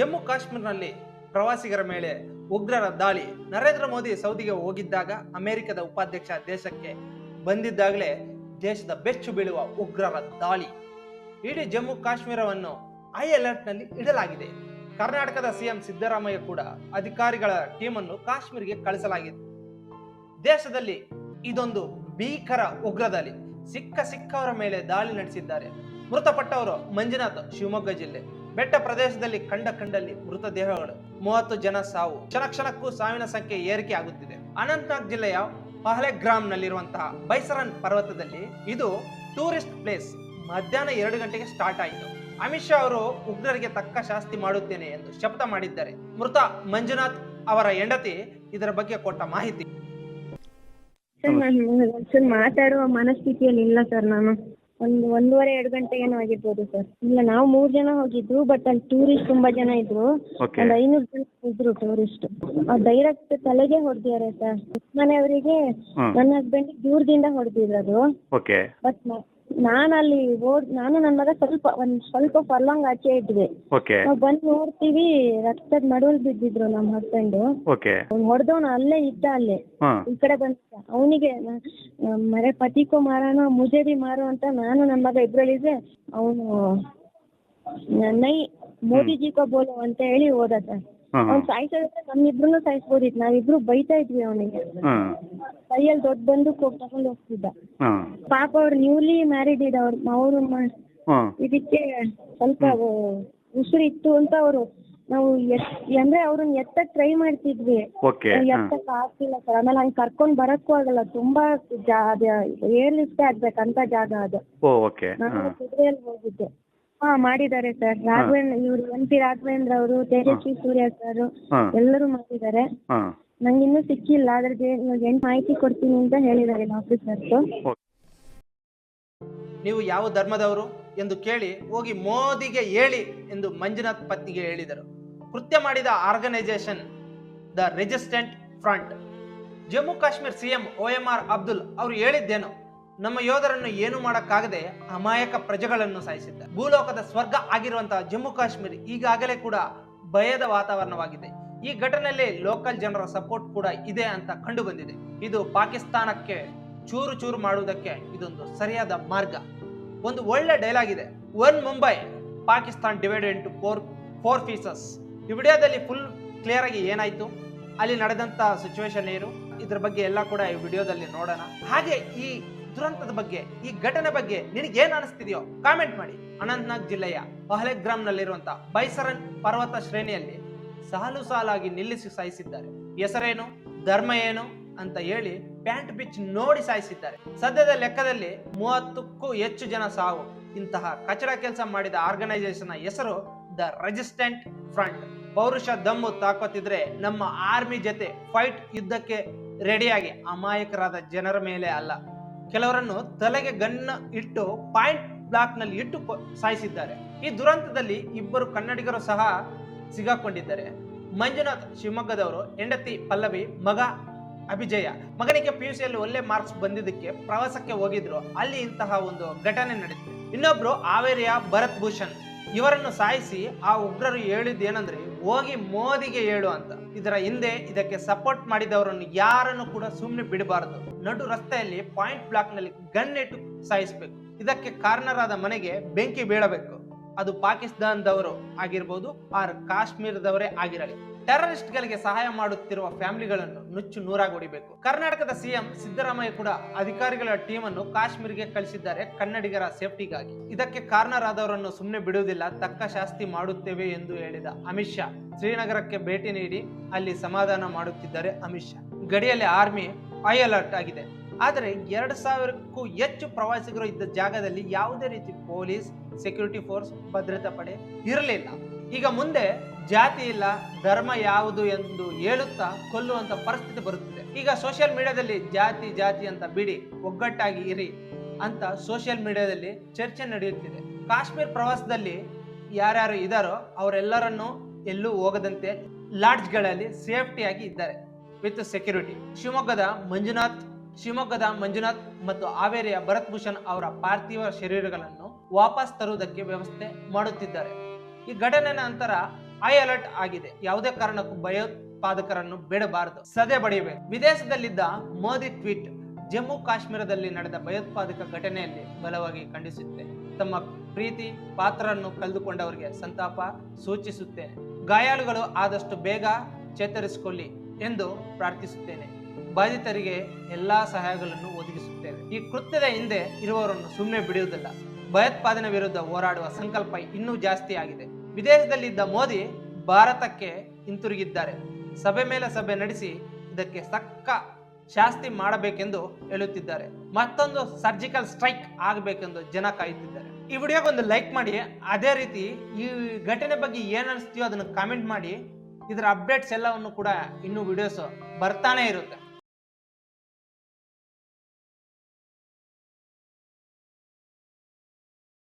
ಜಮ್ಮು ಕಾಶ್ಮೀರ್ನಲ್ಲಿ ಪ್ರವಾಸಿಗರ ಮೇಲೆ ಉಗ್ರರ ದಾಳಿ. ನರೇಂದ್ರ ಮೋದಿ ಸೌದಿಗೆ ಹೋಗಿದ್ದಾಗ ಅಮೆರಿಕದ ಉಪಾಧ್ಯಕ್ಷ ದೇಶಕ್ಕೆ ಬಂದಿದ್ದಾಗಲೇ ದೇಶದ ಬೆಚ್ಚು ಬೀಳುವ ಉಗ್ರರ ದಾಳಿ. ಇಡೀ ಜಮ್ಮು ಕಾಶ್ಮೀರವನ್ನು ಹೈ ಅಲರ್ಟ್ನಲ್ಲಿ ಇಡಲಾಗಿದೆ. ಕರ್ನಾಟಕದ ಸಿಎಂ ಸಿದ್ದರಾಮಯ್ಯ ಕೂಡ ಅಧಿಕಾರಿಗಳ ಟೀಮನ್ನು ಕಾಶ್ಮೀರಿಗೆ ಕಳಿಸಲಾಗಿದೆ. ದೇಶದಲ್ಲಿ ಇದೊಂದು ಭೀಕರ ಉಗ್ರ ದಾಳಿ. ಸಿಕ್ಕ ಸಿಕ್ಕವರ ಮೇಲೆ ದಾಳಿ ನಡೆಸಿದ್ದಾರೆ. ಮೃತಪಟ್ಟವರು ಮಂಜುನಾಥ್ ಶಿವಮೊಗ್ಗ ಜಿಲ್ಲೆ. ಬೆಟ್ಟ ಪ್ರದೇಶದಲ್ಲಿ ಕಂಡ ಕಂಡಲ್ಲಿ ಮೃತದೇಹಗಳು ಮೂವತ್ತು ಜನ ಸಾವು. ಕ್ಷಣ ಕ್ಷಣಕ್ಕೂ ಸಾವಿನ ಸಂಖ್ಯೆ ಏರಿಕೆ ಆಗುತ್ತಿದೆ. ಅನಂತನಾಗ್ ಜಿಲ್ಲೆಯ ಪಹಲೆಗ್ರಾಮ್ನಲ್ಲಿರುವಂತಹ ಬೈಸರನ್ ಪರ್ವತದಲ್ಲಿ ಇದು ಟೂರಿಸ್ಟ್ ಪ್ಲೇಸ್. ಮಧ್ಯಾಹ್ನ ಎರಡು ಗಂಟೆಗೆ ಸ್ಟಾರ್ಟ್ ಆಯಿತು. ಅಮಿತ್ ಶಾ ಅವರು ಉಗ್ರರಿಗೆ ತಕ್ಕ ಶಾಸ್ತಿ ಮಾಡುತ್ತೇನೆ ಎಂದು ಶಪಥ ಮಾಡಿದ್ದಾರೆ. ಮೃತ ಮಂಜುನಾಥ್ ಅವರ ಹೆಂಡತಿ ಇದರ ಬಗ್ಗೆ ಕೊಟ್ಟ ಮಾಹಿತಿ. ಮಾತಾಡುವ ಮನಸ್ಥಿತಿಯಲ್ಲಿ ಇಲ್ಲ ಸರ್ ನಾನು. ಒಂದು ಒಂದೂವರೆ ಎರಡು ಗಂಟೆ ಏನೋ ಆಗಿರ್ಬೋದು ಸರ್. ಇಲ್ಲ ನಾವು ಮೂರು ಜನ ಹೋಗಿದ್ದು ಬಟ್ ಅಲ್ಲಿ ಟೂರಿಸ್ಟ್ ತುಂಬಾ ಜನ ಇದ್ರು. ಒಂದ್ ಒಂದು ಐನೂರು ಜನ ಇದ್ರು ಟೂರಿಸ್ಟ್ ಡೈರೆಕ್ಟ್ ತಲೆಗೆ ಹೊಡೆದಿದ್ದಾರೆ ಸರ್. ಮನೆಯವರಿಗೆ ಹ್ಮ್. ನನ್ನ ಹಸ್ಬೆಂಡ್ ದೂರದಿಂದ ಹೊಡೆದಿದ್ರು ಅದು ಓಕೆ ಬಟ್ ನಾನು ಅಲ್ಲಿ ಓಡ್ ನಾನು ನನ್ನ ಮಗ ಸ್ವಲ್ಪ ಒಂದ್ ಸ್ವಲ್ಪ ಫರ್ಲಾಂಗ್ ಆಚೆ ಇದ್ವಿ. ಓಕೆ ಬಂದ್ ಬಂದು ನೋಡ್ತೀವಿ ರಕ್ತದ ಮಡವಲ್ ಬಿದ್ದಿದ್ರು ನಮ್ಮ ಹಸ್ಬೆಂಡು ಓಕೆ ಅವ್ನು ಹೊಡೆದವನು ಅಲ್ಲೇ ಇದ್ದ ಅಲ್ಲೇ. ಹಾಂ. ಈ ಕಡೆ ಬಂದ ಅವನಿಗೆ ಮರೆ ಪತಿಕೋ ಮಾರೋಣ ಮುಜೆ ಬಿ ಮಾರು ಅಂತ ನಾನು ನನ್ನ ಮಗ ಇಬ್ರಲ್ಲಿದ್ರೆ ಅವನು ನೈ ಮೋದಿಜಿ ಕೋ ಬೋಲೋ ಅಂತ ಹೇಳಿ ಹೋದ ಸರ್ ಅವ್ನು ಸಾಯಿಸೋದ್ರೆ ನಮ್ಮಿಬ್ರು ಸಾಯಿಸ್ಬೋದಿತ್ತು. ನಾವಿಬ್ರು ಬೈತಾ ಇದ್ವಿ ಅವನಿಗೆ. ಕೈಯಲ್ಲಿ ದೊಡ್ಡ ಬಂದು ಹೋಗಿ ತಗೊಂಡು ಹೋಗ್ತಿದ್ದ. ಪಾಪ ಅವ್ರು ನ್ಯೂಲಿ ಮ್ಯಾರಿಡ್ ಇದ್ದ ಅವ್ರ ಅವರು ಇದಕ್ಕೆ ಸ್ವಲ್ಪ ಉಸಿರು ಇತ್ತು ಅಂತ ಅವರು ನಾವು ಅಂದ್ರೆ ಅವ್ರನ್ನ ಎತ್ತಕ್ ಟ್ರೈ ಮಾಡ್ತಿದ್ವಿ. ಎತ್ತಕ್ ಆಗ್ತಿಲ್ಲ ಸರ್ ಆಮೇಲೆ ಹಂಗ್ ಕರ್ಕೊಂಡ್ ಬರಕ್ಕೂ ಆಗಲ್ಲ. ತುಂಬಾ ಜಾ ಏರ್ ಲಿಫ್ಟ್ ಆಗ್ಬೇಕಂತ ಜಾಗ ಅದು. ಕುದುರೆಯಲ್ಲಿ ಹೋಗಿದ್ದೆ. ಹಾ ಮಾಡಿದ್ದಾರೆ ಸರ್ ರಾಘವೇಂದ್ರ ಇವ್ರು ಎಂ ಪಿ ರಾಘವೇಂದ್ರ ಅವರು ತೇಜಸ್ವಿ ಸೂರ್ಯ ಸರ್ ಹಾಂ. ಎಲ್ಲರೂ ಮಾಡಿದ್ದಾರೆ. ಹಾಂ. ನಂಗೆ ಇನ್ನೂ ಸಿಕ್ಕಿಲ್ಲ ಅದ್ರದ್ದು ಇವಾಗ ಏನ್ ಮಾಹಿತಿ ಕೊಡ್ತೀನಿ ಅಂತ ಹೇಳಿದ್ದಾರೆ ಆಫೀಸರ್ಸ್ ನೀವು ಯಾವ ಧರ್ಮದವರು ಎಂದು ಕೇಳಿ ಹೋಗಿ ಮೋದಿಗೆ ಹೇಳಿ ಎಂದು ಮಂಜುನಾಥ್ ಪತ್ನಿಗೆ ಹೇಳಿದರು. ಕೃತ್ಯ ಮಾಡಿದ organisation the resistant front Jammu Kashmir CM Omar Abdul ಅವರು ಹೇಳಿದ್ದೇನು? ನಮ್ಮ ಯೋಧರನ್ನು ಏನು ಮಾಡಕ್ಕಾಗದೆ ಅಮಾಯಕ ಪ್ರಜೆಗಳನ್ನು ಸಾಯಿಸಿದ್ದ. ಭೂಲೋಕದ ಸ್ವರ್ಗ ಆಗಿರುವಂತಹ ಜಮ್ಮು ಕಾಶ್ಮೀರ ಈಗಾಗಲೇ ಕೂಡ ಭಯದ ವಾತಾವರಣವಾಗಿದೆ. ಈ ಘಟನೆಯಲ್ಲಿ ಲೋಕಲ್ ಜನರ ಸಪೋರ್ಟ್ ಕೂಡ ಇದೆ ಅಂತ ಕಂಡು ಬಂದಿದೆ ಇದು ಪಾಕಿಸ್ತಾನಕ್ಕೆ ಚೂರು ಚೂರು ಮಾಡುವುದಕ್ಕೆ ಇದೊಂದು ಸರಿಯಾದ ಮಾರ್ಗ. ಒಂದು ಒಳ್ಳೆ ಡೈಲಾಗ್ ಇದೆ. One Mumbai, Pakistan divided into four four pieces ಈ ವಿಡಿಯೋದಲ್ಲಿ ಫುಲ್ ಕ್ಲಿಯರ್ ಆಗಿ ಏನಾಯ್ತು? ಅಲ್ಲಿ ನಡೆದಂತ ಸಿಚುವೇಶನ್ ಏನು? ಇದ್ರ ಬಗ್ಗೆ ಎಲ್ಲ ಕೂಡ ಈ ವಿಡಿಯೋದಲ್ಲಿ ನೋಡೋಣ. ಹಾಗೆ ಈ ದುರಂತದ ಬಗ್ಗೆ, ಈ ಘಟನೆ ಬಗ್ಗೆ ನಿನಗೆ ಏನ್ ಅನಿಸ್ತಿದೆಯೋ ಕಾಮೆಂಟ್ ಮಾಡಿ. ಅನಂತನಾಗ್ ಜಿಲ್ಲೆಯ ಪಹಲೆಗ್ರಾಮ್ ನಲ್ಲಿರುವಂತ ಬೈಸರನ್ ಪರ್ವತ ಶ್ರೇಣಿಯಲ್ಲಿ ಸಾಲು ಸಾಲಾಗಿ ನಿಲ್ಲಿಸಿ ಸಾಯಿಸಿದ್ದಾರೆ. ಹೆಸರೇನು, ಧರ್ಮ ಏನು ಅಂತ ಹೇಳಿ ಪ್ಯಾಂಟ್ ಬಿಚ್ ನೋಡಿ ಸಾಯಿಸಿದ್ದಾರೆ. ಸದ್ಯದ ಲೆಕ್ಕದಲ್ಲಿ ಮೂವತ್ತಕ್ಕೂ ಹೆಚ್ಚು ಜನ ಸಾವು. ಇಂತಹ ಕಚಡ ಕೆಲಸ ಮಾಡಿದ ಆರ್ಗನೈಸೇಷನ್ ಹೆಸರು ದ ರೆಜಿಸ್ಟೆಂಟ್ ಫ್ರಂಟ್. ಪೌರುಷ ದಮ್ಮು ತಾಕೋತಿದ್ರೆ ನಮ್ಮ ಆರ್ಮಿ ಜೊತೆ ಫೈಟ್ ಯುದ್ಧಕ್ಕೆ ರೆಡಿಯಾಗಿ ಅಮಾಯಕರಾದ ಜನರ ಮೇಲೆ ಅಲ್ಲ. ಕೆಲವರನ್ನು ತಲೆಗೆ ಗನ್ನ ಇಟ್ಟು ಪಾಯಿಂಟ್ ಬ್ಲಾಕ್ನಲ್ಲಿ ಇಟ್ಟು ಸಾಯಿಸಿದ್ದಾರೆ. ಈ ದುರಂತದಲ್ಲಿ ಇಬ್ಬರು ಕನ್ನಡಿಗರು ಸಹ ಸಿಗಾಕೊಂಡಿದ್ದಾರೆ. ಮಂಜುನಾಥ್ ಶಿವಮೊಗ್ಗದವರು, ಹೆಂಡತಿ ಪಲ್ಲವಿ, ಮಗ ಅಭಿಜಯ. ಮಗನಿಗೆ ಪಿ ಯು ಸಿಯಲ್ಲಿ ಒಳ್ಳೆ ಮಾರ್ಕ್ಸ್ ಬಂದಿದ್ದಕ್ಕೆ ಪ್ರವಾಸಕ್ಕೆ ಹೋಗಿದ್ರು. ಅಲ್ಲಿ ಇಂತಹ ಒಂದು ಘಟನೆ ನಡೆದಿದೆ. ಇನ್ನೊಬ್ರು ಹಾವೇರಿಯ ಭರತ್ ಭೂಷಣ್. ಇವರನ್ನು ಸಾಯಿಸಿ ಆ ಉಗ್ರರು ಹೇಳಿದ್ದೇನೆಂದ್ರೆ ಹೋಗಿ ಮೋದಿಗೆ ಹೇಳು ಅಂತ. ಇದರ ಹಿಂದೆ ಇದಕ್ಕೆ ಸಪೋರ್ಟ್ ಮಾಡಿದವರನ್ನು ಯಾರನ್ನು ಕೂಡ ಸುಮ್ಮನೆ ಬಿಡಬಾರದು. ನಡು ರಸ್ತೆಯಲ್ಲಿ ಪಾಯಿಂಟ್ ಬ್ಲಾಕ್ನಲ್ಲಿ ಗನ್ ಇಟ್ಟು ಸಾಯಿಸಬೇಕು. ಇದಕ್ಕೆ ಕಾರಣರಾದ ಮನೆಗೆ ಬೆಂಕಿ ಬೀಳಬೇಕು. ಅದು ಪಾಕಿಸ್ತಾನದವರು ಆಗಿರ್ಬೋದು ಆರ್ ಕಾಶ್ಮೀರದವರೇ ಆಗಿರಲಿ. ಟೆರರಿಸ್ಟ್ ಗಳಿಗೆ ಸಹಾಯ ಮಾಡುತ್ತಿರುವ ಫ್ಯಾಮಿಲಿಗಳನ್ನು ನುಚ್ಚು ನೂರಾಗಿ ಹೊಡಿಬೇಕು. ಕರ್ನಾಟಕದ ಸಿಎಂ ಸಿದ್ದರಾಮಯ್ಯ ಕೂಡ ಅಧಿಕಾರಿಗಳ ಟೀಮ್ ಅನ್ನು ಕಾಶ್ಮೀರಿಗೆ ಕಳಿಸಿದ್ದಾರೆ ಕನ್ನಡಿಗರ ಸೇಫ್ಟಿಗಾಗಿ. ಇದಕ್ಕೆ ಕಾರಣರಾದವರನ್ನು ಸುಮ್ಮನೆ ಬಿಡುವುದಿಲ್ಲ, ತಕ್ಕ ಶಾಸ್ತಿ ಮಾಡುತ್ತೇವೆ ಎಂದು ಹೇಳಿದ ಅಮಿತ್ ಶಾ, ಶ್ರೀನಗರಕ್ಕೆ ಭೇಟಿ ನೀಡಿ ಅಲ್ಲಿ ಸಮಾಧಾನ ಮಾಡುತ್ತಿದ್ದಾರೆ ಅಮಿತ್ ಶಾ. ಗಡಿಯಲ್ಲಿ ಆರ್ಮಿ ಹೈ ಅಲರ್ಟ್ ಆಗಿದೆ. ಆದರೆ ಎರಡು ಸಾವಿರಕ್ಕೂ ಹೆಚ್ಚು ಪ್ರವಾಸಿಗರು ಇದ್ದ ಜಾಗದಲ್ಲಿ ಯಾವುದೇ ರೀತಿ ಪೊಲೀಸ್ ಸೆಕ್ಯೂರಿಟಿ ಫೋರ್ಸ್ ಭದ್ರತಾ ಪಡೆ ಇರಲಿಲ್ಲ. ಈಗ ಮುಂದೆ ಜಾತಿ ಇಲ್ಲ, ಧರ್ಮ ಯಾವುದು ಎಂದು ಹೇಳುತ್ತಾ ಕೊಲ್ಲುವಂತ ಪರಿಸ್ಥಿತಿ ಬರುತ್ತಿದೆ. ಈಗ ಸೋಷಿಯಲ್ ಮೀಡಿಯಾದಲ್ಲಿ ಜಾತಿ ಜಾತಿ ಅಂತ ಬಿಡಿ, ಒಗ್ಗಟ್ಟಾಗಿ ಇರಿ ಅಂತ ಸೋಷಿಯಲ್ ಮೀಡಿಯಾದಲ್ಲಿ ಚರ್ಚೆ ನಡೆಯುತ್ತಿದೆ. ಕಾಶ್ಮೀರ್ ಪ್ರವಾಸದಲ್ಲಿ ಯಾರ್ಯಾರು ಇದ್ದಾರೋ ಅವರೆಲ್ಲರನ್ನು ಎಲ್ಲೂ ಹೋಗದಂತೆ ಲಾಡ್ಜ್ಗಳಲ್ಲಿ ಸೇಫ್ಟಿಯಾಗಿ ಇದ್ದಾರೆ. ವಿತ್ ಸೆಕ್ಯೂರಿಟಿ ಶಿವಮೊಗ್ಗದ ಮಂಜುನಾಥ್ ಶಿವಮೊಗ್ಗದ ಮಂಜುನಾಥ್ ಮತ್ತು ಹಾವೇರಿಯ ಭರತ್ ಭೂಷಣ್ ಅವರ ಪಾರ್ಥಿವ ಶರೀರಗಳನ್ನು ವಾಪಸ್ ತರುವುದಕ್ಕೆ ವ್ಯವಸ್ಥೆ ಮಾಡುತ್ತಿದ್ದಾರೆ. ಈ ಘಟನೆ ನಂತರ ಹೈ ಅಲರ್ಟ್ ಆಗಿದೆ. ಯಾವುದೇ ಕಾರಣಕ್ಕೂ ಭಯೋತ್ಪಾದಕರನ್ನು ಬಿಡಬಾರದು. ಸದೆ ಬಡಿಯಬೇಕು. ವಿದೇಶದಲ್ಲಿದ್ದ ಮೋದಿ ಟ್ವೀಟ್, ಜಮ್ಮು ಕಾಶ್ಮೀರದಲ್ಲಿ ನಡೆದ ಭಯೋತ್ಪಾದಕ ಘಟನೆಯಲ್ಲಿ ಬಲವಾಗಿ ಖಂಡಿಸುತ್ತೆ. ತಮ್ಮ ಪ್ರೀತಿ, ಪಾತ್ರರನ್ನು ಕಳೆದುಕೊಂಡವರಿಗೆ ಸಂತಾಪ ಸೂಚಿಸುತ್ತೇನೆ ಗಾಯಾಳುಗಳು ಆದಷ್ಟು ಬೇಗ ಚೇತರಿಸಿಕೊಳ್ಳಿ ಎಂದು ಪ್ರಾರ್ಥಿಸುತ್ತೇನೆ. ಬಾಧಿತರಿಗೆ ಎಲ್ಲಾ ಸಹಾಯಗಳನ್ನು ಒದಗಿಸುತ್ತೇವೆ. ಈ ಕೃತ್ಯದ ಹಿಂದೆ ಇರುವವರನ್ನು ಸುಮ್ಮನೆ ಬಿಡುವುದಿಲ್ಲ. ಭಯೋತ್ಪಾದನೆ ವಿರುದ್ಧ ಹೋರಾಡುವ ಸಂಕಲ್ಪ ಇನ್ನೂ ಜಾಸ್ತಿ ಆಗಿದೆ. ವಿದೇಶದಲ್ಲಿದ್ದ ಮೋದಿ ಭಾರತಕ್ಕೆ ಹಿಂತಿರುಗಿದ್ದಾರೆ. ಸಭೆ ಮೇಲೆ ಸಭೆ ನಡೆಸಿ ಇದಕ್ಕೆ ತಕ್ಕ ಶಾಸ್ತಿ ಮಾಡಬೇಕೆಂದು ಹೇಳುತ್ತಿದ್ದಾರೆ. ಮತ್ತೊಂದು ಸರ್ಜಿಕಲ್ ಸ್ಟ್ರೈಕ್ ಆಗಬೇಕೆಂದು ಜನ ಕಾಯುತ್ತಿದ್ದಾರೆ. ಈ ವಿಡಿಯೋಗೊಂದು ಲೈಕ್ ಮಾಡಿ, ಅದೇ ರೀತಿ ಈ ಘಟನೆ ಬಗ್ಗೆ ಏನ್ ಅನಿಸ್ತೀಯೋ ಅದನ್ನು ಕಾಮೆಂಟ್ ಮಾಡಿ. ಇದರ ಅಪ್ಡೇಟ್ಸ್ ಎಲ್ಲವನ್ನು ಕೂಡ ಇನ್ನೂ ವಿಡಿಯೋಸ್ ಬರ್ತಾನೆ ಇರುತ್ತೆ.